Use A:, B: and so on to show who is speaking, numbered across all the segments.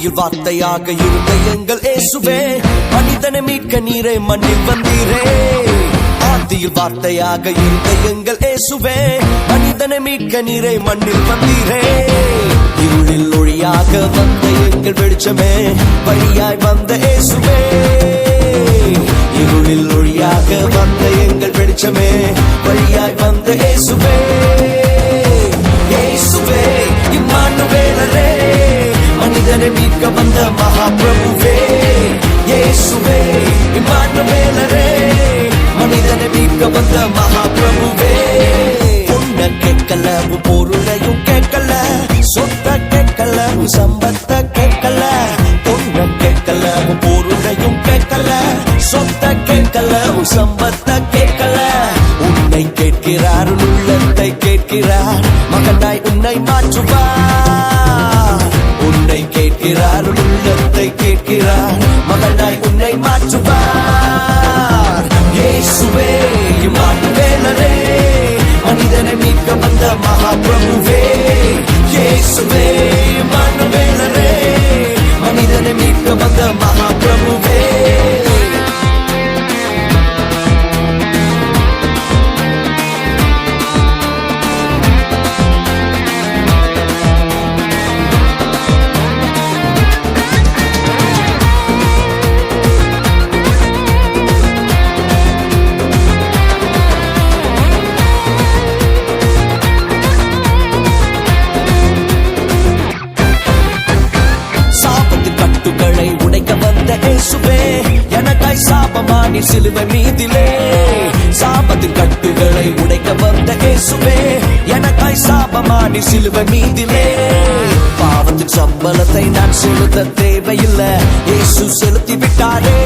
A: வார்த்தையில் வார்த்தையாக இருந்த எங்கள் இயேசுவே மனிதனை மீட்க நீரே மண்ணில் வந்தீரே. வார்த்தையில் வார்த்தையாக இருந்த எங்கள் இயேசுவே மனிதனை மீட்க நீரை மண்ணில் வந்தீரே. இருளில் ஒளியாக வந்த எங்கள் வெளிச்சமே வழியாய் வந்த இயேசுவே. இருளில் ஒளியாக வந்த எங்கள் வெளிச்சமே வழியாய் வந்த இயேசுவே இயேசுவே. வந்த மகாபிரபுவே இயேசுவே இம்மானுவேலரே மனிதனை மீட்க வந்த மகாபிரபுவே. பொண்ண கேட்கல உன் பொருளையும் கேட்கல சொத்த கேட்கல உன் சம்பத்த கேட்கல. பொண்ண கேட்கல உன் பொருளையும் கேட்கல சொத்த கேட்கல உன் சம்பத்த கேட்கல. உன்னை கேட்கிறார் உள்ளத்தை கேட்கிறார் மகனாய் உன்னை மாற்றுவார். உன்னை கேட்கிறார் உள்ளத்தை கேட்கிறார் மகனாய் உன்னை மாற்றுவார். இயேசுவே மனிதனை மீட்க வந்த மகாபிரபுவே. இயேசுவே சாபமானி சிலுவை மீதிலே. சாபத்தின் கட்டுகளை உடைக்க வந்த இயேசுவே எனக்காய் சாபமானி சிலுவை மீதிலே. பாவத்தின் சம்பளத்தை நான் செலுத்த தேவையில்லை இயேசு செலுத்தி விட்டாரே.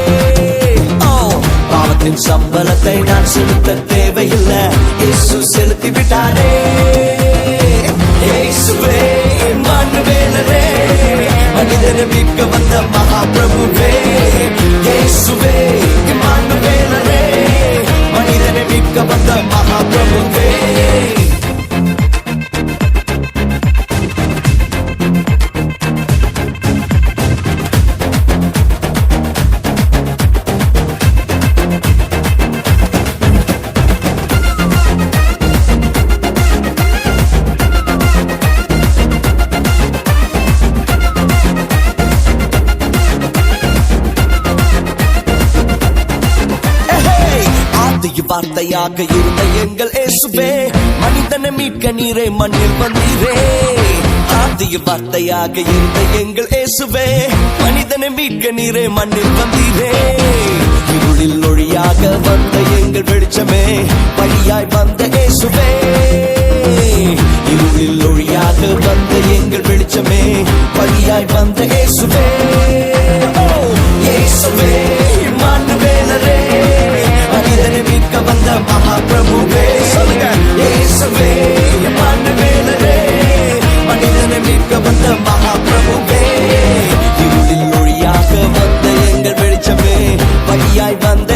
A: பாவத்தின் சம்பளத்தை நான் செலுத்த தேவையில்லை இயேசு செலுத்தி விட்டாரே. இயேசுவே இம்மானுவேலரே மனிதனை மீட்க வந்த மகாபிரபுவே. வார்த்தையாக இருந்த எங்கள் இயேசுவே மனிதனை மீட்க நீரே மண்ணில் வந்தீரே. ஆதிய வார்த்தையாக இருந்த எங்கள் இயேசுவே மனிதனை மீட்க நீரே மண்ணில் வந்தீரே. இருளில் ஒளியாக வந்த எங்கள் வெளிச்சமே வழியாய் வந்த வழியாய் வந்த